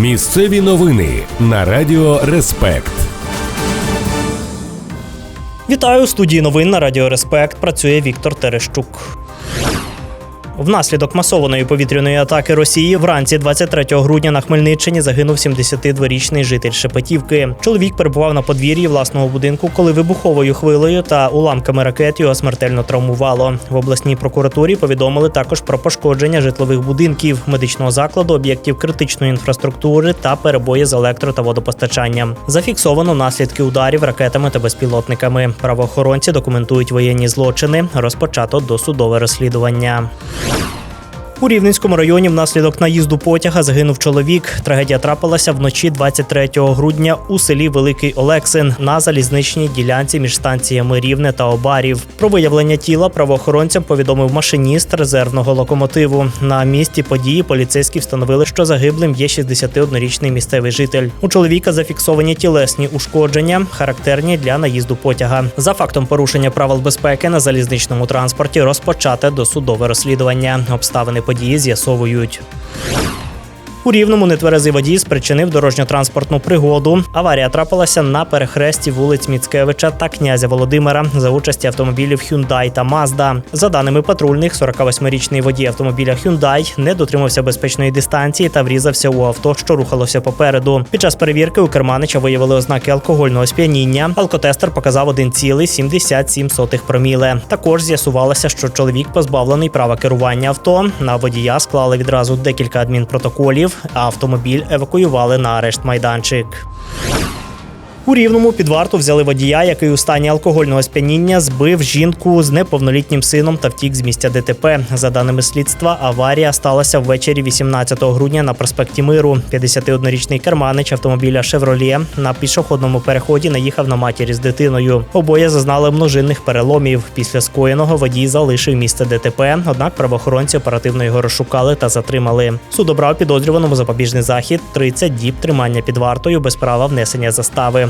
Місцеві новини на Радіо Респект. Вітаю у студії новин на Радіо Респект. Працює Віктор Терещук. Внаслідок масованої повітряної атаки Росії вранці 23 грудня на Хмельниччині загинув 72-річний житель Шепетівки. Чоловік перебував на подвір'ї власного будинку, коли вибуховою хвилею та уламками ракет його смертельно травмувало. В обласній прокуратурі повідомили також про пошкодження житлових будинків, медичного закладу, об'єктів критичної інфраструктури та перебої з електро та водопостачанням. Зафіксовано наслідки ударів ракетами та безпілотниками. Правоохоронці документують воєнні злочини. Розпочато досудове розслідування. you У Рівненському районі внаслідок наїзду потяга загинув чоловік. Трагедія трапилася вночі 23 грудня у селі Великий Олексин на залізничній ділянці між станціями Рівне та Обарів. Про виявлення тіла правоохоронцям повідомив машиніст резервного локомотиву. На місці події поліцейські встановили, що загиблим є 61-річний місцевий житель. У чоловіка зафіксовані тілесні ушкодження, характерні для наїзду потяга. За фактом порушення правил безпеки на залізничному транспорті розпочате досудове розслідування. Обставини події з'ясовують. У рівному нетверезий водій спричинив дорожньо-транспортну пригоду. Аварія трапилася на перехресті вулиць Міцкевича та князя Володимира за участі автомобілів Hyundai та Mazda. За даними патрульних, 48-річний водій автомобіля Hyundai не дотримався безпечної дистанції та врізався у авто, що рухалося попереду. Під час перевірки у керманича виявили ознаки алкогольного сп'яніння. Алкотестер показав 1,77 проміле. Також з'ясувалося, що чоловік позбавлений права керування авто. На водія склали відразу декілька адмінпротоколів автомобіль евакуювали на арешт майданчик. У рівному під варту взяли водія, який у стані алкогольного сп'яніння збив жінку з неповнолітнім сином та втік з місця ДТП. За даними слідства, аварія сталася ввечері 18 грудня на проспекті Миру. 51-річний керманич автомобіля Шевролє на пішохідному переході наїхав на матері з дитиною. Обоє зазнали множинних переломів. Після скоєного водій залишив місце ДТП. Однак правоохоронці оперативно його розшукали та затримали. Суд обрав підозрюваному запобіжний захід 30 діб тримання під вартою без права внесення застави.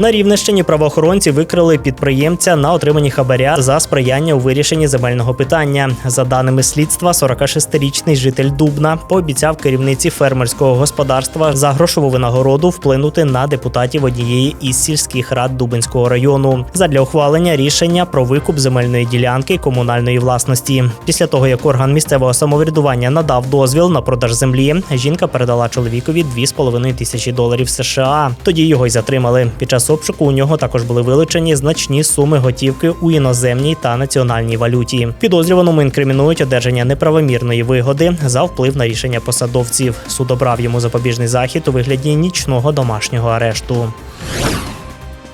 На Рівненщині правоохоронці викрили підприємця на отриманні хабаря за сприяння у вирішенні земельного питання. За даними слідства, 46-річний житель Дубна пообіцяв керівниці фермерського господарства за грошову винагороду вплинути на депутатів однієї із сільських рад Дубинського району задля ухвалення рішення про викуп земельної ділянки комунальної власності. Після того як орган місцевого самоврядування надав дозвіл на продаж землі, жінка передала чоловікові 2,5 тисячі доларів США. Тоді його й затримали. Під час обшуку у нього також були вилучені значні суми готівки у іноземній та національній валюті. Підозрюваному інкримінують одержання неправомірної вигоди за вплив на рішення посадовців. Суд обрав йому запобіжний захід у вигляді нічного домашнього арешту.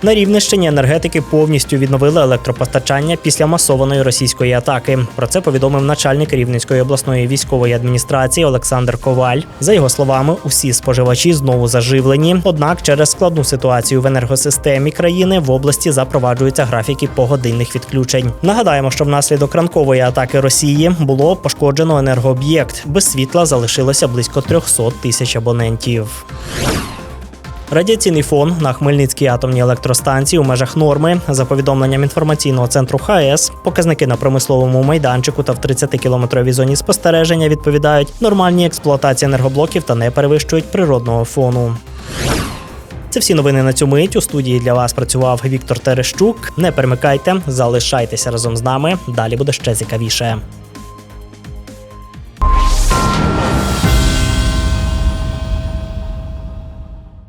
На Рівненщині енергетики повністю відновили електропостачання після масованої російської атаки. Про це повідомив начальник Рівненської обласної військової адміністрації Олександр Коваль. За його словами, усі споживачі знову заживлені. Однак, через складну ситуацію в енергосистемі країни в області запроваджуються графіки погодинних відключень. Нагадаємо, що внаслідок ранкової атаки Росії було пошкоджено енергооб'єкт. Без світла залишилося близько 300 тисяч абонентів. Радіаційний фон на Хмельницькій атомній електростанції у межах норми. За повідомленням інформаційного центру ХАЕС, показники на промисловому майданчику та в 30-кілометровій зоні спостереження відповідають нормальній експлуатації енергоблоків та не перевищують природного фону. Це всі новини на цю мить. У студії для вас працював Віктор Терещук. Не перемикайте, залишайтеся разом з нами. Далі буде ще цікавіше.